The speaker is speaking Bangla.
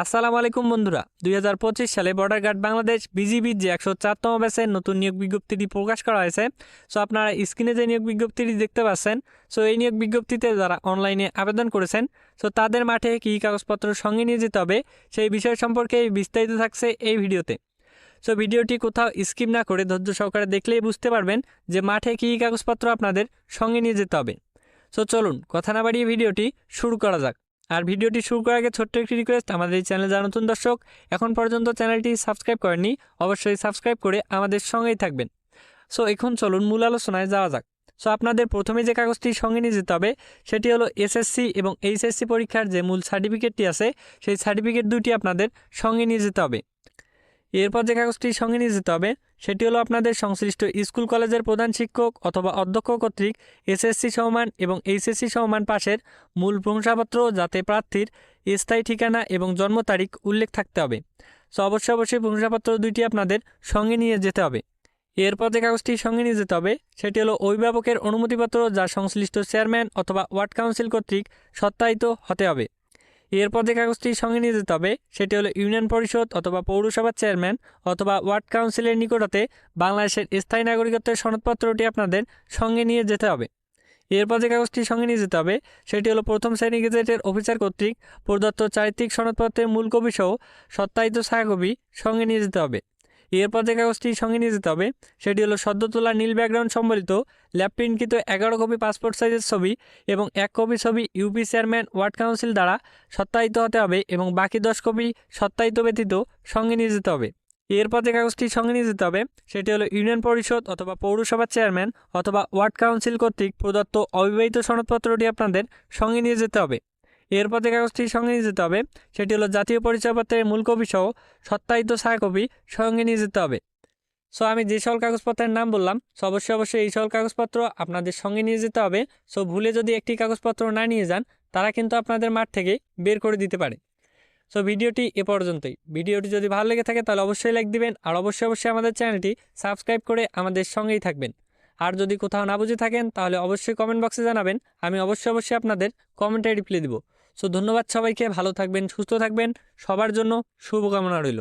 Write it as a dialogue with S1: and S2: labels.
S1: আসসালামু আলাইকুম বন্ধুরা। দুই হাজার পঁচিশ সালে বর্ডার গার্ড বাংলাদেশ বিজিবির যে একশো চারতম ব্যাচের নতুন নিয়োগ বিজ্ঞপ্তিটি প্রকাশ করা হয়েছে, সো আপনারা স্ক্রিনে যে নিয়োগ বিজ্ঞপ্তিটি দেখতে পাচ্ছেন, সো এই নিয়োগ বিজ্ঞপ্তিতে যারা অনলাইনে আবেদন করেছেন, সো তাদের মাঠে কী কাগজপত্র সঙ্গে নিয়ে যেতে হবে, সেই বিষয় সম্পর্কে বিস্তারিত থাকছে এই ভিডিওতে। সো ভিডিওটি কোথাও স্কিপ না করে ধৈর্য সহকারে দেখলেই বুঝতে পারবেন যে মাঠে কী কাগজপত্র আপনাদের সঙ্গে নিয়ে যেতে হবে। সো চলুন, কথা না বাড়িয়ে ভিডিওটি শুরু করা যাক। আর ভিডিওটি শুরু করার আগে ছোট্ট একটি রিকোয়েস্ট আমাদের এই চ্যানেলে যারা নতুন দর্শক, এখন পর্যন্ত চ্যানেলটি সাবস্ক্রাইব করেননি, অবশ্যই সাবস্ক্রাইব করে আমাদের সঙ্গেই থাকবেন। সো এখন চলুন মূল আলোচনায় যাওয়া যাক। সো আপনাদের প্রথমে যে কাগজটি সঙ্গে নিয়ে যেতে হবে, সেটি হলো এসএসসি এবং এইচএসসি পরীক্ষার যে মূল সার্টিফিকেটটি আছে, সেই সার্টিফিকেট দুটি আপনাদের সঙ্গে নিয়ে যেতে হবে। এরপর যে কাগজটি সঙ্গে নিয়ে যেতে হবে, সেটি হলো আপনাদের সংশ্লিষ্ট স্কুল কলেজের প্রধান শিক্ষক অথবা অধ্যক্ষ কর্তৃক এসএসসি সমমান এবং এইচএসসি সমমান পাশের মূল প্রশংসাপত্র যাতে প্রার্থীর স্থায়ী ঠিকানা এবং জন্ম তারিখ উল্লেখ থাকতে হবে। সো, অবশ্যই অবশ্যই প্রশংসাপত্র দুইটি আপনাদের সঙ্গে নিয়ে যেতে হবে। এরপর যে কাগজটি সঙ্গে নিয়ে যেতে হবে, সেটি হলো অভিভাবকের অনুমতিপত্র যা সংশ্লিষ্ট চেয়ারম্যান অথবা ওয়ার্ড কাউন্সিল কর্তৃক সত্যায়িত হতে হবে। এরপর যে কাগজটি সঙ্গে নিয়ে যেতে হবে, সেটি হলো ইউনিয়ন পরিষদ অথবা পৌরসভার চেয়ারম্যান অথবা ওয়ার্ড কাউন্সিলের নিকটতে বাংলাদেশের স্থায়ী নাগরিকত্বের সনদপত্রটি আপনাদের সঙ্গে নিয়ে যেতে হবে। এরপর যে কাগজটি সঙ্গে নিয়ে যেতে হবে, সেটি হলো প্রথম শ্রেণি গেজেটের অফিসার কর্তৃক প্রদত্ত চারিত্রিক সনদপত্রের মূল কপি সহ সত্যায়িত ছায়াকবি সঙ্গে নিয়ে যেতে হবে। এরপর যে কাগজটি সঙ্গে নিয়ে যেতে হবে, সেটি হলো সদ্য তোলা নীল ব্যাকগ্রাউন্ড সম্বলিত ল্যাব প্রিন্টকৃত এগারো কপি পাসপোর্ট সাইজের ছবি এবং এক কপি ছবি ইউপি চেয়ারম্যান ওয়ার্ড কাউন্সিল দ্বারা সত্যায়িত হতে হবে এবং বাকি দশ কপি সত্যায়িত ব্যতীত সঙ্গে নিয়ে যেতে হবে। এরপর যে কাগজটি সঙ্গে নিয়ে যেতে হবে, সেটি হলো ইউনিয়ন পরিষদ অথবা পৌরসভার চেয়ারম্যান অথবা ওয়ার্ড কাউন্সিল কর্তৃক প্রদত্ত অবিবাহিত সনদপত্রটি আপনাদের সঙ্গে নিয়ে যেতে হবে। এরপর যে কাগজটি সঙ্গে নিয়ে যেতে হবে। সেটি হলো জাতীয় পরিচয়পত্রের মূল কপি সহ সত্যায়িত ছায়াকপি সঙ্গে নিয়ে যেতে হবে। সো, আমি যে সকল কাগজপত্রের নাম বললাম, সো অবশ্যই অবশ্যই এই সকল কাগজপত্র আপনাদের সঙ্গে নিয়ে যেতে হবে। সো, ভুলে যদি একটি কাগজপত্র না নিয়ে যান, তারা কিন্তু আপনাদের মাঠ থেকে বের করে দিতে পারে। সো, ভিডিওটি এ পর্যন্তই। ভিডিওটি যদি ভালো লেগে থাকে, তাহলে অবশ্যই লাইক দিবেন আর অবশ্যই অবশ্যই আমাদের চ্যানেলটি সাবস্ক্রাইব করে আমাদের সঙ্গেই থাকবেন। আর যদি কোথাও না বুঝে থাকেন, তাহলে অবশ্যই কমেন্ট বক্সে জানাবেন। আমি অবশ্যই অবশ্যই আপনাদের কমেন্টে রিপ্লাই দিব। সো ধন্যবাদ সবাইকে ভালো থাকবেন সুস্থ থাকবেন। সবার জন্য শুভকামনা রইল।